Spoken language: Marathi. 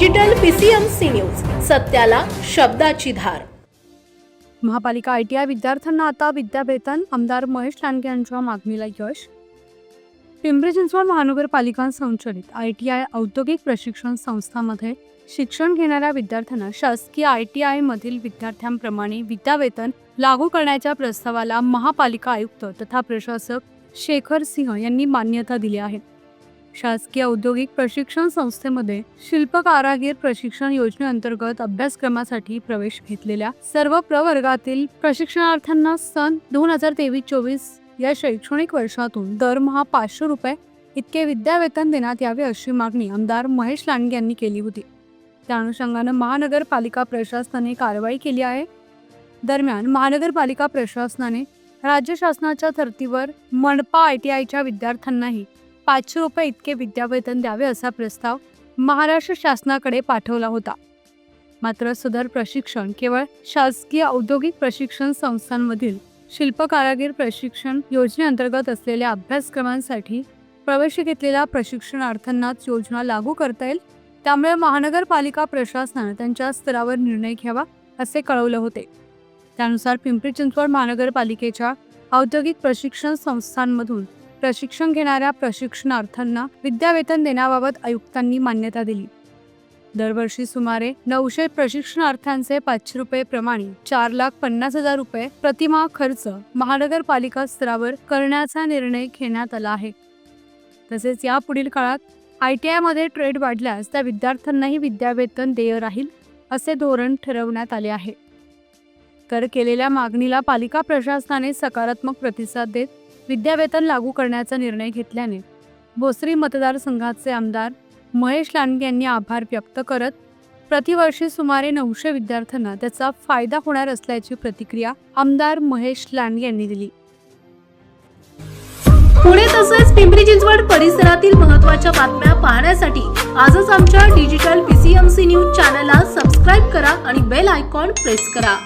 डिजिटल पीसीएमसी न्यूज सत्याला शब्दाची धार. महापालिका आय टी आय विद्यार्थ्यांना आता विद्यावेतन आमदार महेश लांडगे यांच्या मागणीला यश. पिंपरी चिंचवड महानगरपालिका संचलित आय टी आय औद्योगिक प्रशिक्षण संस्थामध्ये शिक्षण घेणाऱ्या विद्यार्थ्यांना शासकीय आय टी आयमधील विद्यार्थ्यांप्रमाणे विद्यावेतन लागू करण्याच्या प्रस्तावाला महापालिका आयुक्त तथा प्रशासक शेखर सिंह यांनी मान्यता दिली आहे. शासकीय औद्योगिक प्रशिक्षण संस्थेमध्ये शिल्प कारागीर प्रशिक्षण योजनेअंतर्गत अभ्यासक्रमासाठी प्रवेश घेतलेल्या सर्व प्रवर्गातील प्रशिक्षणार्थ्यांना सन दोन हजार तेवीस चोवीस या शैक्षणिक वर्षातून दरमहा पाचशे रुपये इतके विद्यावेतन देण्यात यावे अशी मागणी आमदार महेश लांडगे यांनी केली होती. त्या अनुषंगानं महानगरपालिका प्रशासनाने कारवाई केली आहे. दरम्यान महानगरपालिका प्रशासनाने राज्य शासनाच्या धर्तीवर मनपा आय टी आयच्या विद्यार्थ्यांनाही पाचशे रुपये इतके विद्यावेतन द्यावे असा प्रस्ताव महाराष्ट्र शासनाकडे पाठवला होता. मात्र सदर प्रशिक्षण केवळ शासकीय औद्योगिक प्रशिक्षण संस्थांमधील शिल्प कारागीर प्रशिक्षण योजनेअंतर्गत असलेल्या अभ्यासक्रमांसाठी प्रवेश घेतलेल्या प्रशिक्षणार्थ्यांनाच योजना लागू करता येईल त्यामुळे महानगरपालिका प्रशासनानं त्यांच्या स्तरावर निर्णय घ्यावा असे कळवले होते. त्यानुसार पिंपरी चिंचवड महानगरपालिकेच्या औद्योगिक प्रशिक्षण संस्थांमधून प्रशिक्षण घेणाऱ्या प्रशिक्षणार्थ्यांना विद्यावेतन देण्याबाबत आयुक्तांनी मान्यता दिली. दरवर्षी सुमारे नऊशे प्रशिक्षणार्थ्यांचे पाचशे रुपये प्रमाणे चार लाख पन्नास हजार रुपये प्रतिमा खर्च महानगरपालिका स्तरावर करण्याचा निर्णय घेण्यात आला आहे. तसेच यापुढील काळात आय टी आयमध्ये ट्रेड वाढल्यास त्या विद्यार्थ्यांनाही विद्यावेतन देय राहील असे धोरण ठरवण्यात आले आहे. तर केलेल्या मागणीला पालिका प्रशासनाने सकारात्मक प्रतिसाद देत विद्यावेतन लागू करण्याचा निर्णय घेतल्याने भोसरी मतदारसंघाचे आमदार महेश लांडगे यांनी आभार व्यक्त करत प्रतिवर्षी सुमारे नऊशे विद्यार्थ्यांना त्याचा फायदा होणार असल्याची प्रतिक्रिया आमदार महेश लांडगे यांनी दिली. पुणे तसेच पिंपरी चिंचवड परिसरातील महत्त्वाच्या बातम्या पाहण्यासाठी आजच आमच्या डिजिटल पीसीएमसी न्यूज चॅनलला सबस्क्राईब करा आणि बेल आयकॉन प्रेस करा.